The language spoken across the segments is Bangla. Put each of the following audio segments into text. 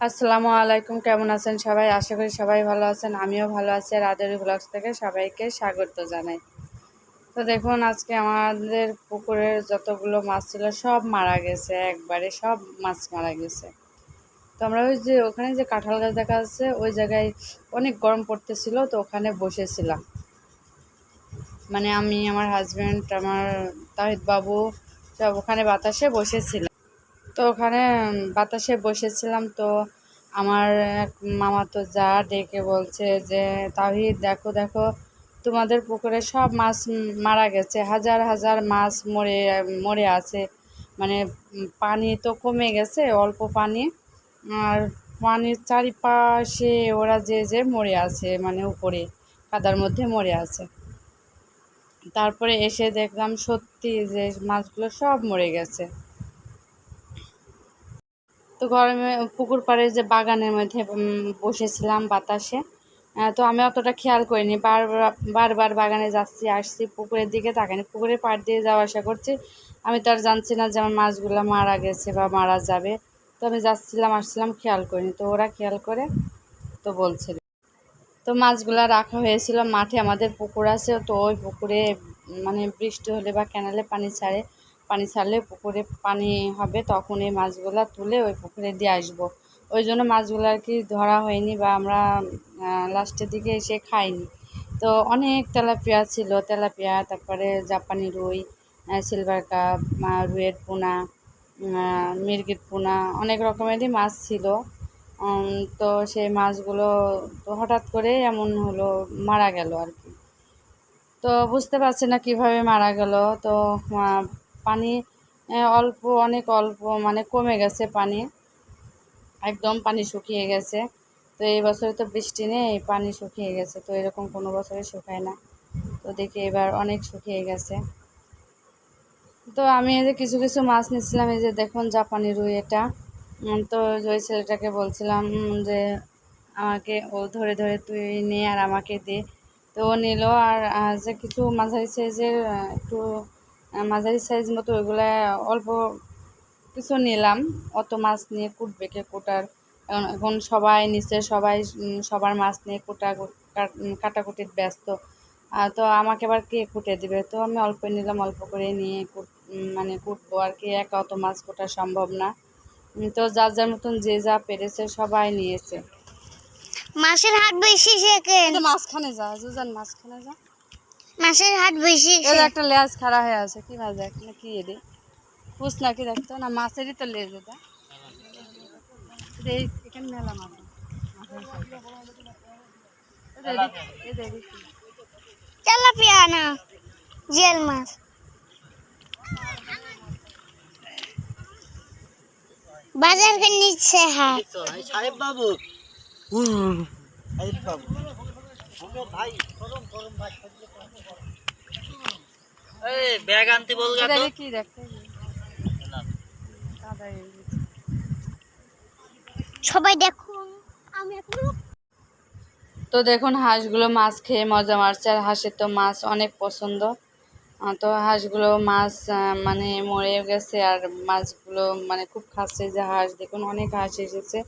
আসসালামু আলাইকুম, কেমন আছেন সবাই? আশা করি সবাই ভালো আছেন, আমিও ভালো আছি, আর আদরি ব্লগস থেকে সবাইকে স্বাগত জানাই। তো দেখুন, আজকে আমাদের পুকুরের যতগুলো মাছ ছিল, সব মারা গেছে, একবারে সব মাছ মারা গেছে। তো আমরা ওই যে, ওখানে যে কাঁঠাল গাছ দেখা যাচ্ছে, ওই জায়গায় অনেক গরম পড়তেছিল, তো ওখানে বসেছিলাম। মানে আমি, আমার হাজব্যান্ড আমার তাহিদ বাবু, সব ওখানে বাতাসে বসেছিলাম। তো ওখানে বাতাসে বসেছিলাম তো আমার এক মামা তো যা ডেকে বলছে যে তাহিদ দেখো দেখো, তোমাদের পুকুরে সব মাছ মারা গেছে। হাজার হাজার মাছ মরে মরে আছে। মানে পানি তো কমে গেছে, অল্প পানি। আর পানির চারিপাশে ওরা যে যে মরে আছে মানে উপরে, কাদার মধ্যে মরে আছে। তারপরে এসে দেখলাম সত্যি যে মাছগুলো সব মরে গেছে। তো গরমে পুকুর পাড়ে যে বাগানের মধ্যে বসেছিলাম বাতাসে তো আমি অতটা খেয়াল করিনি। বারবার বারবার বাগানে যাচ্ছি, আসছি, পুকুরের দিকে তাকাইনি। পুকুরের পাড় দিয়ে যাওয়া আসা করছি, আমি তো আর জানছি না যে আমার মাছগুলো মারা গেছে বা মারা যাবে। তো আমি যাচ্ছিলাম, আসছিলাম, খেয়াল করিনি। তো ওরা খেয়াল করে তো বলছিল তো মাছগুলো রাখা হয়েছিল মাঠে, আমাদের পুকুর আছে, তো ওই পুকুরে মানে বৃষ্টি হলে বা ক্যানালে পানি ছাড়ে পানি ছাড়লে পুকুরে পানি হবে, তখন এই মাছগুলো তুলে ওই পুকুরে দিয়ে আসব। ওই জন্য মাছগুলো আর কি ধরা হয়নি বা আমরা লাস্টের দিকে এসে খাইনি। তো অনেক তেলাপিয়া ছিল, তেলাপিয়া, তারপরে জাপানি রুই সিলভার কাপ রুইয়ের পোনা মিরগির পোনা, অনেক রকমেরই মাছ ছিল। তো সেই মাছগুলো তো হঠাৎ করে এমন হলো, মারা গেল আর কি। তো বুঝতে পারছি না কীভাবে মারা গেল। তো পানি অল্প, অনেক অল্প মানে কমে গেছে পানি। একদম পানি শুকিয়ে গেছে। তো এই বছরে তো বৃষ্টি নেই, পানি শুকিয়ে গেছে। তো এরকম কোনো বছরে শুকায় না। তো দেখি এবার অনেক শুকিয়ে গেছে। তো আমি এই যে কিছু কিছু মাছ নিচ্ছিলাম, এই যে দেখুন জাপানি রুই এটা। তো ওই ছেলেটাকে বলছিলাম যে আমাকে ও ধরে ধরে তুই নে আর আমাকে দে। তো ও নিল আর যে কিছু মাঝারি সাইজের একটু মাঝারি সাইজ মতো ওইগুলা অল্প কিছু নিলাম। অত মাছ নিয়ে কুটবে কে কুটার? এখন এখন সবাই নিচে সবাই সবার মাছ নিয়ে কুটা কাটাকুটির ব্যস্ত। তো আমাকে আবার কে কুটে দিবে? তো আমি অল্প নিলাম অল্প করে নিয়ে কুট মানে কুটবো। আর কি একা অত মাছ কোটা সম্ভব না। তো যার যার মতন যে যা পেরেছে সবাই নিয়েছে। মাছের হাট বেশি সেকেন্ড মাঝখানে যা জুজান মাঝখানে যা। মাছের হাট বেশি এই যে একটা লেজ খাড়া হয়ে আছে কি মাছ দেখ না কি এটি? পুষ না কি দেখতো? না মাছেরই তো লেজ এটা। এই এখানে মেলা মাছ। এই যে এদিক- এই যে এদিক। তেলাপিয়া না জেল মাছ। বাজার করে নিচ্ছে হাট। সাহেব বাবু। সাহেব বাবু আমার ভাই গরম গরম ভাই এই ব্যাগ আনতে তো। কি দেখতে। সবাই দেখুন আমি এখন তো দেখুন হাঁসগুলো মাছ খেয়ে মজা মারছে আর হাঁসের তো মাছ অনেক পছন্দ। তো হাঁসগুলো মাছ মানে মরে গেছে আর মাছগুলো মানে খুব খাচ্ছে যে হাঁস। দেখুন অনেক হাঁস এসেছে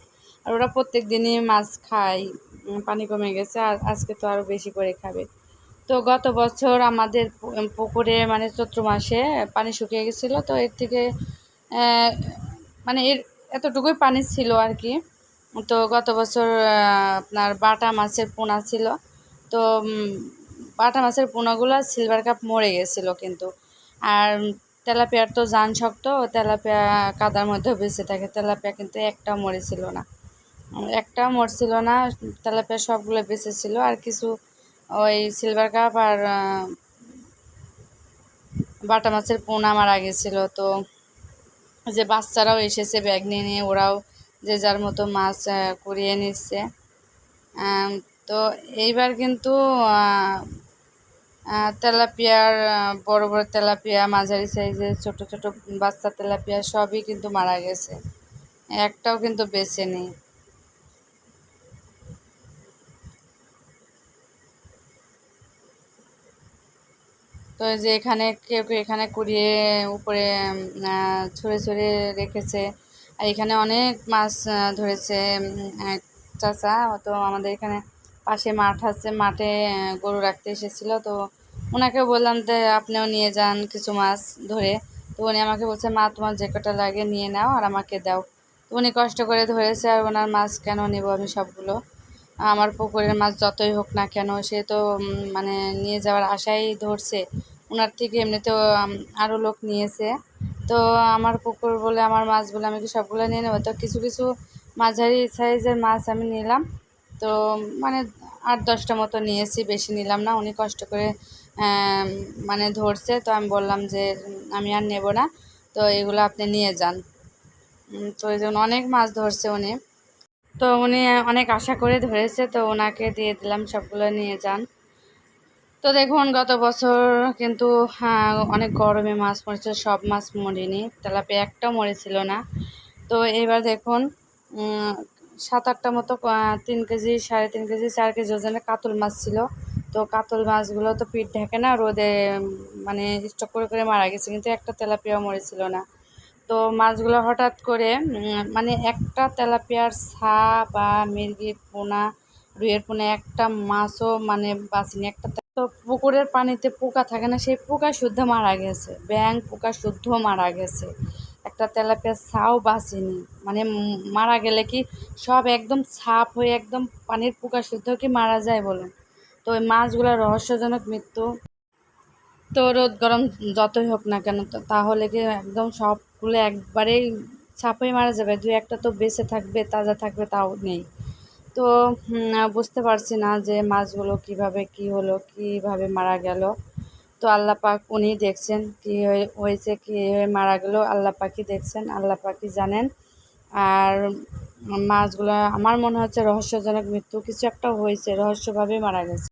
আর ওরা প্রত্যেক দিনই মাছ খায়। পানি কমে গেছে আর আজকে তো আরও বেশি করে খাবে। তো গত বছর আমাদের পুকুরে মানে চৈত্র মাসে পানি শুকিয়ে গেছিল, তো এর থেকে মানে এর এতটুকুই পানি ছিল আর কি। তো গত বছর আপনার বাটা মাছের পোনা ছিল, তো বাটা মাছের পোনাগুলো সিলভার কাপ মরে গেছিল কিন্তু। আর তেলাপিয়ার তো জান শক্ত, তেলাপিয়া কাদার মধ্যেও বেঁচে থাকে, তেলাপিয়া কিন্তু একটা মরেছিল না। একটাও মরছিল না, তেলাপিয়া সবগুলো বেঁচে ছিল, আর কিছু ওই সিলভার কাপ আর বাটা মাছের পোনা মারা গেছিল। তো যে বাচ্চারাও এসেছে ব্যাগ নিয়ে নিয়ে ওরাও যে যার মতো মাছ কুড়িয়ে নিচ্ছে। তো এইবার কিন্তু তেলাপিয়ার বড় বড় তেলাপিয়া, মাঝারি সাইজের ছোট ছোট বাচ্চা তেলাপিয়া সবই কিন্তু মারা গেছে। একটাও কিন্তু বেছে নেই। তো যে এখানে কেউ কেউ এখানে কুড়িয়ে উপরে ছড়ে ছড়ে রেখেছে। আর এখানে অনেক মাছ ধরেছে চাচা। তো আমাদের এখানে পাশে মাঠ আছে। মাঠে গরু রাখতে এসেছিল। তো ওনাকে বললাম যে, আপনিও নিয়ে যান কিছু মাছ ধরে। তো উনি আমাকে বলছে, মা, তোমার যে কটা লাগে নিয়ে নাও আর আমাকে দাও। তো উনি কষ্ট করে ধরেছে, আর ওনার মাছ কেন নেব আমি সবগুলো? আমার পুকুরের মাছ যতই হোক না কেন, সে তো মানে নিয়ে যাওয়ার আশাই ধরছে। ওনার থেকে এমনিতেও আরও লোক নিয়েছে। তো আমার পুকুর বলে, আমার মাছ বলে, আমি কি সবগুলো নিয়ে নেব? তো কিছু কিছু মাঝারি সাইজের মাছ আমি নিলাম। তো মানে আট, দশটা মতো নিয়েছি, বেশি নিলাম না। উনি কষ্ট করে মানে ধরছে। তো আমি বললাম যে, আমি আর নেব না। তো এগুলো আপনি নিয়ে যান। তো এই জন্য অনেক মাছ ধরছে উনি। তো উনি অনেক আশা করে ধরেছে তো ওনাকে দিয়ে দিলাম সবগুলো নিয়ে যান। তো দেখুন গত বছর কিন্তু হ্যাঁ, অনেক গরমে মাছ মরেছে সব মাছ মরিনি তেলাপিয়া একটাও মরেছিল না। তো এবার দেখুন সাত আটটা মতো তিন কেজি সাড়ে তিন কেজি চার কেজি ওজনের কাতল মাছ ছিল। তো কাতল মাছগুলো তো পিঠ ঢেকে না রোদে মানে স্টক করে করে মারা গেছে কিন্তু একটা তেলাপিয়াও মরেছিল না। তো মাছগুলো হঠাৎ করে মানে একটা তেলাপিয়ার ছা বা মির্গির পোনা, রুইয়ের পোনা, একটা মাছও মানে বাঁচিনি, একটা তো পুকুরের পানিতে পোকা থাকে না, সেই পোকা শুদ্ধ মারা গেছে ব্যাং পোকা শুদ্ধ মারা গেছে, একটা তেলাপিয়ার ছাও বাঁচেনি মানে মারা গেলে কি সব একদম ছাপ হয়ে একদম পানির পোকা শুদ্ধ কি মারা যায় বলুন? তো ওই মাছগুলোর রহস্যজনক মৃত্যু। তো রোদ গরম যতই হোক না কেন তাহলে কি একদম সবগুলো একবারেই ছাপই মারা যাবে? দুই একটা তো বেঁচে থাকবে, তাজা থাকবে, তাও নেই। তো বুঝতে পারছি না যে মাছগুলো কীভাবে কি হলো, কীভাবে মারা গেল। তো আল্লাহ পাক উনি দেখছেন কি হয়ে- হয়েছে, কি হয়ে মারা গেল। আল্লাহ পাকই দেখছেন, আল্লাহ পাকই জানেন। আর মাছগুলো, আমার মনে হচ্ছে রহস্যজনক মৃত্যু, কিছু একটা হয়েছে, রহস্যভাবে মারা গেছে।